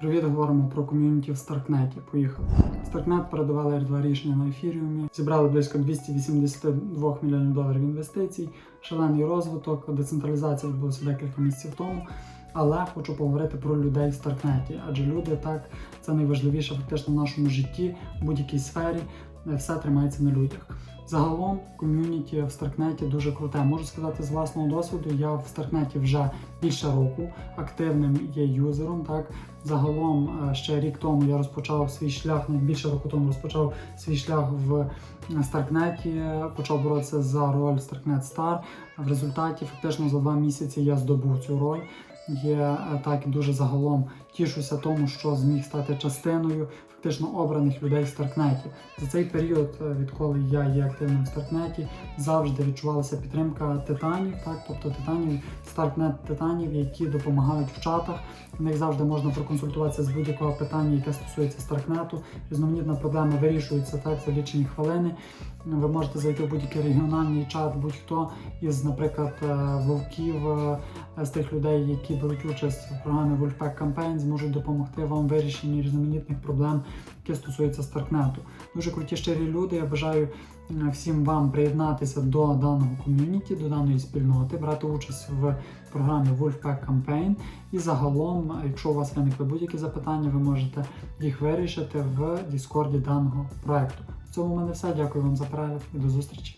Привіт, говоримо про ком'юніті в Старкнеті. Поїхали. Старкнет передавали R2 рішення на ефіріумі, зібрали близько 282 мільйонів доларів інвестицій, шалений розвиток, децентралізація відбулася декілька місяців тому. Але хочу поговорити про людей в Старкнеті, адже люди так це найважливіше фактично в нашому житті, в будь-якій сфері. Е, Все тримається на людях. Загалом ком'юніті в Старкнеті дуже круте. Можу сказати з власного досвіду. Я в Старкнеті вже більше року активним є юзером. Так загалом е, ще рік тому я розпочав свій шлях, навіть більше року тому розпочав свій шлях в е, Старкнеті. Почав боротися за роль Starknet Star. В результаті фактично за два місяці я здобув цю роль. Є е, так дуже загалом тішуся тому, що зміг стати частиною фактично обраних людей в Старкнеті. За цей період, е, відколи я є активним в Старкнеті, завжди відчувалася підтримка титанів, так тобто титанів, Старкнет титанів, які допомагають в чатах. В них завжди можна проконсультуватися з будь-якого питання, яке стосується Старкнету. Різноманітна проблема вирішується так за лічені хвилини. Ви можете зайти в будь-який регіональний чат, будь-хто із, наприклад, е, вовків з тих людей, які беруть участь в програмі Wolfpack Campaign, зможуть допомогти вам вирішенні різноманітних проблем, які стосуються Старкнету. Дуже круті щирі люди. Я бажаю е, всім вам приєднатися до даного ком'юніті, до даної спільноти, брати участь в програмі Wolfpack Campaign. І загалом, е, якщо у вас виникли будь-які запитання, ви можете їх вирішити в Діскорді даного проекту. В цьому в мене все. Дякую вам за перегляд і до зустрічі.